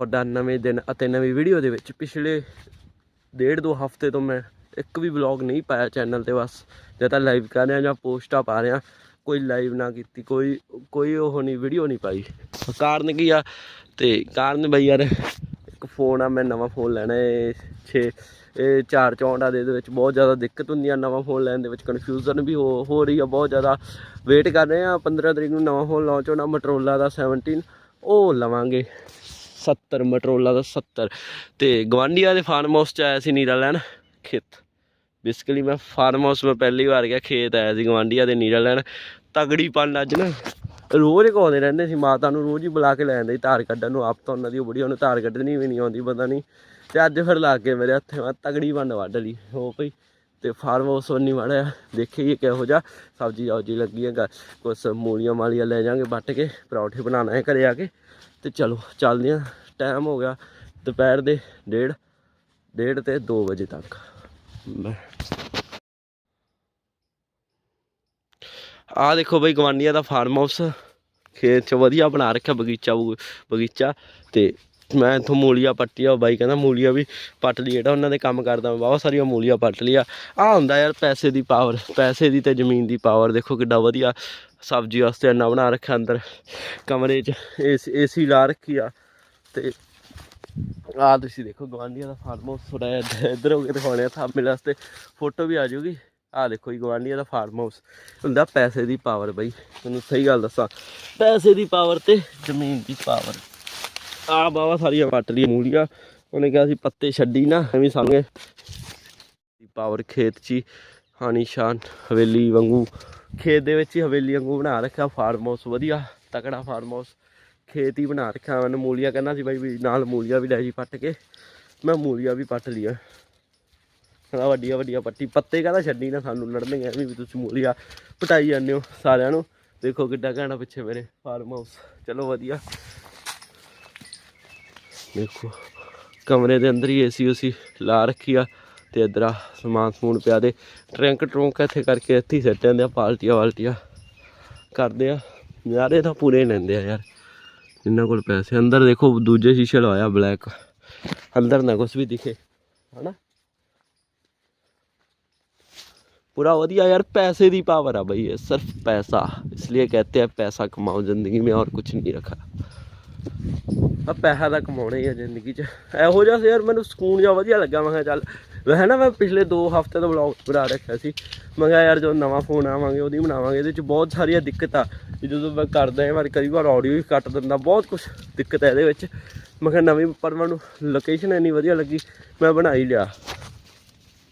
ਤੁਹਾਡਾ ਨਵੇਂ ਦਿਨ ਅਤੇ ਨਵੀਂ ਵੀਡੀਓ ਦੇ ਵਿੱਚ। ਪਿਛਲੇ ਡੇਢ ਦੋ ਹਫ਼ਤੇ ਤੋਂ ਮੈਂ ਇੱਕ ਵੀ ਵਲੌਗ ਨਹੀਂ ਪਾਇਆ ਚੈਨਲ ਤੇ ਬਸ, ਜਾਂ ਤਾਂ ਲਾਈਵ ਕਰ ਰਿਹਾ ਜਾਂ ਪੋਸਟਾਂ ਪਾ ਰਿਹਾ। ਕੋਈ ਲਾਈਵ ਨਾ ਕੀਤੀ, ਕੋਈ ਕੋਈ ਉਹ ਨਹੀਂ ਵੀਡੀਓ ਨਹੀਂ ਪਾਈ। ਕਾਰਨ ਕੀ ਆ? ਤੇ ਕਾਰਨ ਬਈ ਯਾਰ, ਇੱਕ ਫੋਨ ਆ, ਮੈਂ ਨਵਾਂ ਫੋਨ ਲੈਣਾ ਏ 6 ਇਹ 464 ਦੇ ਇਹਦੇ ਵਿੱਚ। ਬਹੁਤ ਜ਼ਿਆਦਾ ਦਿੱਕਤ ਹੁੰਦੀ ਆ ਨਵਾਂ ਫੋਨ ਲੈਣ ਦੇ ਵਿੱਚ ਕਨਫਿਊਜ਼ਨ ਵੀ ਹੋ ਹੋ ਰਹੀ ਆ, ਬਹੁਤ ਜ਼ਿਆਦਾ। ਵੇਟ ਕਰ ਰਹੇ ਆ 15 ਤਰੀਕ ਨੂੰ ਨਵਾਂ ਫੋਨ ਲਾਂਚ ਹੋਣਾ ਮਟਰੋਲਾ ਦਾ 17 ਉਹ ਲਵਾਂਗੇ। 70 ਮਟਰੋਲਾ ਦਾ 70 ਤੇ ਗਵਾਂਡੀਆ ਦੇ ਫਾਰਮ ਹਾਊਸ ਚ ਆਇਆ ਸੀ ਨੀਰਾ ਲੈਣ ਖੇਤ। ਬੇਸਿਕਲੀ ਮੈਂ ਫਾਰਮ ਹਾਊਸ ਮੈਂ ਪਹਿਲੀ ਵਾਰ ਗਿਆ, ਖੇਤ ਆਇਆ ਸੀ ਗਵਾਂਡੀਆ ਦੇ ਨੀਰਾ ਲੈਣ ਤਗੜੀ ਪੰਨ ਅੱਜ ਨਾ, ਰੋਜ਼ ਘਾਉਂਦੇ ਰਹਿੰਦੇ ਸੀ, ਮਾਤਾ ਨੂੰ ਰੋਜ਼ ਹੀ ਬੁਲਾ ਕੇ ਲੈ ਜਾਂਦੇ ਸੀ ਧਾਰ ਕੱਢਣ ਨੂੰ। ਆਪ ਤਾਂ ਉਹਨਾਂ ਦੀ ਉਹ ਬੁੜੀ, ਉਹਨੂੰ ਧਾਰ ਕੱਢਣੀ ਵੀ ਨਹੀਂ ਆਉਂਦੀ, ਪਤਾ ਨਹੀਂ। ਤੇ ਅੱਜ ਫਿਰ ਲਾ ਕੇ ਮੇਰੇ ਹੱਥੇ ਮੈਂ ਤਗੜੀ ਪੰਨ ਵੱਢ ਲਈ। ਹੋ ਪਈ ਤੇ ਫਾਰਮ ਹਾਊਸ ਉਨੀ ਮਾੜਾ ਦੇਖੀਏ ਕਿਹੋ ਜਿਹਾ। ਸਬਜ਼ੀ ਆਉਜੀ ਲੱਗੀ ਹੈਗਾ ਕੁਛ ਮੂਲੀਆਂ ਮਾਲੀਆਂ ਲੈ ਜਾਾਂਗੇ ਵੱਟ ਕੇ, ਪਰੌਂਠੇ ਬਣਾਉਣਾ ਹੈ ਘਰੇ ਆ ਕੇ। ਤੇ ਚਲੋ, ਚੱਲਦੇ ਆ ਟਾਈਮ ਹੋ ਗਿਆ ਦੁਪਹਿਰ ਦੇ ਡੇਢ ਡੇਢ ਤੇ 2 ਵਜੇ ਤੱਕ। ਮੈਂ ਆ ਦੇਖੋ ਬਈ ਗਵਾਂਡੀਆਂ ਦਾ ਫਾਰਮ ਹਾਊਸ। ਖੇਤ ਚ ਵਧੀਆ ਬਣਾ ਰੱਖਿਆ ਬਗੀਚਾ ਬਗੀਚਾ ਤੇ ਮੈਂ ਇਥੋਂ ਮੂਲੀਆਂ ਪੱਟੀਆਂ ਉਹ ਬਾਈ ਕਹਿੰਦਾ ਮੂਲੀਆਂ ਵੀ ਪੱਟ ਲਈ, ਜਿਹੜਾ ਉਹਨਾਂ ਦੇ ਕੰਮ ਕਰਦਾ ਮੈਂ ਬਹੁਤ ਸਾਰੀਆਂ ਮੂਲੀਆਂ ਪੱਟ ਲਿਆ ਆ ਹੁੰਦਾ ਯਾਰ ਪੈਸੇ ਦੀ ਪਾਵਰ ਪੈਸੇ ਦੀ ਤੇ ਜ਼ਮੀਨ ਦੀ ਪਾਵਰ ਦੇਖੋ ਕਿੱਡਾ ਵਧੀਆ ਸਬਜ਼ੀ ਵਾਸਤੇ ਇੰਨਾ ਬਣਾ ਰੱਖਿਆ ਅੰਦਰ, ਕਮਰੇ 'ਚ ਏਸੀ ਏਸੀ ਲਾ ਰੱਖੀ ਆ ਤੇ ਆ ਤੁਸੀਂ ਦੇਖੋ ਗਵਾਂਡੀਆਂ ਦਾ ਫਾਰਮ ਹਾਊਸ ਥੋੜਾ ਜਿਹਾ ਇੱਧਰ ਹੋ ਕੇ ਦਿਖਾਉਣੇ ਆ ਸਭ ਮਿਲ ਵਾਸਤੇ, ਫੋਟੋ ਵੀ ਆ ਜਾਊਗੀ। ਆ ਦੇਖੋ ਜੀ ਗਵਾਂਡੀਆਂ ਦਾ ਫਾਰਮ ਹਾਊਸ ਹੁੰਦਾ ਪੈਸੇ ਦੀ ਪਾਵਰ ਬਈ, ਤੁਹਾਨੂੰ ਸਹੀ ਗੱਲ ਦੱਸਾਂ, ਪੈਸੇ ਦੀ ਪਾਵਰ ਤੇ ਜ਼ਮੀਨ ਦੀ ਪਾਵਰ ਆ ਬਾਵਾ ਸਾਰੀਆਂ ਵੱਟ ਲਈ ਮੂਲੀਆਂ। ਉਹਨੇ ਕਿਹਾ ਸੀ ਪੱਤੇ ਛੱਡੀ ਨਾ, ਐਵੇਂ ਸਾਂਗੇ ਪਾਵਰ ਖੇਤ 'ਚ ਹੀ, ਹਾਨੀ ਸ਼ਾਨ, ਹਵੇਲੀ ਵਾਂਗੂ। ਖੇਤ ਦੇ ਵਿੱਚ ਹੀ ਹਵੇਲੀ ਵਾਂਗੂ ਬਣਾ ਰੱਖਿਆ ਫਾਰਮ ਹਾਊਸ ਵਧੀਆ, ਤਕੜਾ ਫਾਰਮ ਹਾਊਸ ਖੇਤ ਹੀ ਬਣਾ ਰੱਖਿਆ ਮੈਨੂੰ ਮੂਲੀਆਂ ਕਹਿੰਦਾ ਸੀ ਬਾਈ ਵੀ ਨਾਲ ਮੂਲੀਆਂ ਵੀ ਲੈ ਜੀ ਪੱਟ ਕੇ। ਮੈਂ ਮੂਲੀਆਂ ਵੀ ਪੱਟ ਲਈਆਂ। ਕਹਿੰਦਾ ਵੱਡੀਆਂ ਵੱਡੀਆਂ ਪੱਟੀ, ਪੱਤੇ ਕਹਿੰਦਾ ਛੱਡੀ ਨਾ, ਸਾਨੂੰ ਲੜਨਗੇ, ਐਵੇਂ ਵੀ ਤੁਸੀਂ ਮੂਲੀਆਂ ਪਟਾਈ ਜਾਂਦੇ ਹੋ ਸਾਰਿਆਂ ਨੂੰ। ਦੇਖੋ ਕਿੱਡਾ ਘੈਂਟਾ ਪਿੱਛੇ ਮੇਰੇ ਫਾਰਮ ਹਾਊਸ ਚਲੋ ਵਧੀਆ। ਦੇਖੋ ਕਮਰੇ ਦੇ ਅੰਦਰ ਹੀ ਏਸੀ ਉਸੀ ਲਾ ਰੱਖੀ ਆ ਤੇ ਇਧਰ ਆ ਸਮਾਨ ਸਮੂਨ ਪਿਆ ਦੇ ਟਰੰਕ ਟਰੰਕ ਇੱਥੇ ਕਰਕੇ ਇੱਥੇ ਹੀ ਸੱਟ ਜਾਂਦੇ ਆ ਪਾਲਟੀਆਂ ਵਾਲਟੀਆਂ ਕਰਦੇ ਆ ਨਜ਼ਾਰੇ ਤਾਂ ਪੂਰੇ ਲੈਂਦੇ ਆ ਯਾਰ ਜਿੰਨਾਂ ਕੋਲ ਪੈਸੇ ਅੰਦਰ ਦੇਖੋ ਦੂਜੇ ਸ਼ੀਸ਼ੇ ਲਵਾਇਆ ਬਲੈਕ ਅੰਦਰ ਨਾ ਕੁਝ ਵੀ ਦਿਖੇ ਹਨਾ पूरा वधिया यार पैसे ਦੀ पावर है भाई ये सिर्फ पैसा इसलिए कहते हैं पैसा कमाओ जिंदगी में और कुछ नहीं रखा ਆ ਪੈਸਾ ਤਾਂ ਕਮਾਉਣੇ ਆ ਜ਼ਿੰਦਗੀ 'ਚ। ਇਹੋ ਜਿਹਾ ਸੀ ਯਾਰ, ਮੈਨੂੰ ਸਕੂਨ ਜਿਹਾ ਵਧੀਆ ਲੱਗਾ ਮੈਂ ਕਿਹਾ ਚੱਲ, ਵੈਸੇ ਨਾ ਮੈਂ ਪਿਛਲੇ 2 ਹਫ਼ਤੇ ਦਾ ਵਲੌਗ ਬਣਾ ਰੱਖਿਆ ਸੀ। ਮੈਂ ਕਿਹਾ ਯਾਰ ਜਦੋਂ ਨਵਾਂ ਫੋਨ ਆਵਾਂਗੇ, ਉਹਦੀ ਬਣਾਵਾਂਗੇ। ਇਹਦੇ 'ਚ ਬਹੁਤ ਸਾਰੀਆਂ ਦਿੱਕਤਾਂ। ਵੀ ਜਦੋਂ ਮੈਂ ਕਰਦਾ ਹਾਂ, ਵਾਰ ਕਈ ਵਾਰ ਆਡੀਓ ਵੀ ਕੱਟ ਦਿੰਦਾ। ਬਹੁਤ ਕੁਝ ਦਿੱਕਤ ਹੈ ਇਹਦੇ ਵਿੱਚ। ਮੈਂ ਕਿਹਾ ਨਵੀਂ, ਪਰ ਮੈਨੂੰ ਲੋਕੇਸ਼ਨ ਇੰਨੀ ਵਧੀਆ ਲੱਗੀ, ਮੈਂ ਬਣਾਈ ਲਿਆ।